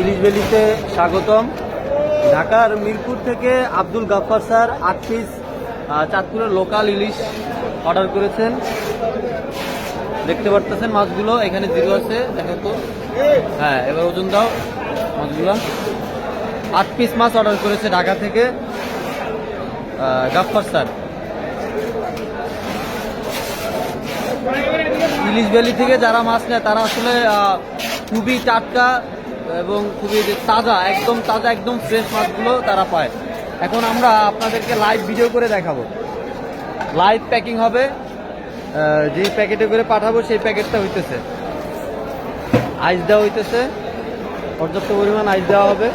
ইলিশ বেলিতে স্বাগতম। ঢাকার মিরপুর থেকে আব্দুল গাফফার স্যার আট পিস চাঁদপুরের লোকাল ইলিশ অর্ডার করেছেন। দেখতে পারতেছেন মাছগুলো এখানে জিরো আছে দেখো তো। হ্যাঁ এবার ওজন দাও মাছগুলো। আট পিস মাছ অর্ডার করেছে ঢাকা থেকে আহ, গাফফার স্যার। ইলিশ ভ্যালি থেকে যারা মাছ নেয় তারা আসলে খুবই টাটকা এবং খুবই তাজা, একদম তাজা, একদম ফ্রেশ মাছগুলো তারা পায়। এখন আমরা আপনাদেরকে লাইভ ভিডিও করে দেখাবো। লাইভ প্যাকিং হবে। যে প্যাকেটে করে পাঠাবো, সেই প্যাকেটটা হইতেছে। আইস দেওয়া হইতেছে। পর্যাপ্ত পরিমাণ আইস দেওয়া হবে।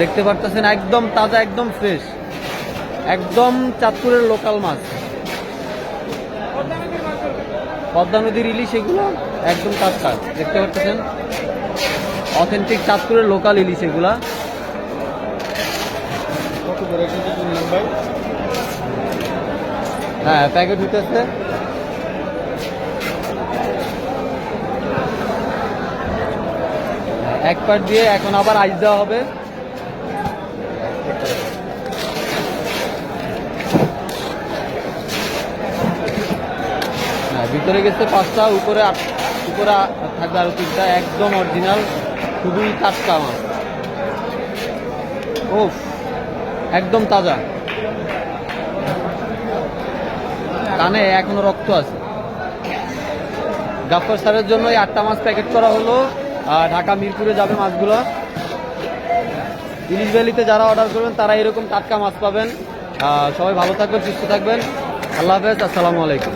দেখতে পারতেছেন, একদম তাজা, একদম ফ্রেশ একদম চাঁদপুরের লোকাল মাছ। পদ্মা নদীর ইলিশ এগুলো একদম টাটকা দেখতে পারতেছেন অথেন্টিক চাঁদপুরের লোকাল ইলিশ এগুলা। হ্যাঁ প্যাকেট হইতেছে। এক পার্ট দিয়ে এখন আবার আইস দেওয়া হবে। ভিতরে গেছে পাঁচটা, উপরে উপরে থাকবে আরও তিনটা, একদম অরিজিনাল খুবই টাটকা মাছ। ও একদম তাজা। কানে এখনও রক্ত আছে। গাফর স্যারের জন্য এই আটটা মাছ প্যাকেট করা হলো ঢাকা মিরপুরে যাবে মাছগুলো। ইলিশ ভ্যালিতে যারা অর্ডার করবেন, তারা এরকম টাটকা মাছ পাবেন। সবাই ভালো থাকবেন, সুস্থ থাকবেন। আল্লাহ হাফেজ, আসসালামু আলাইকুম।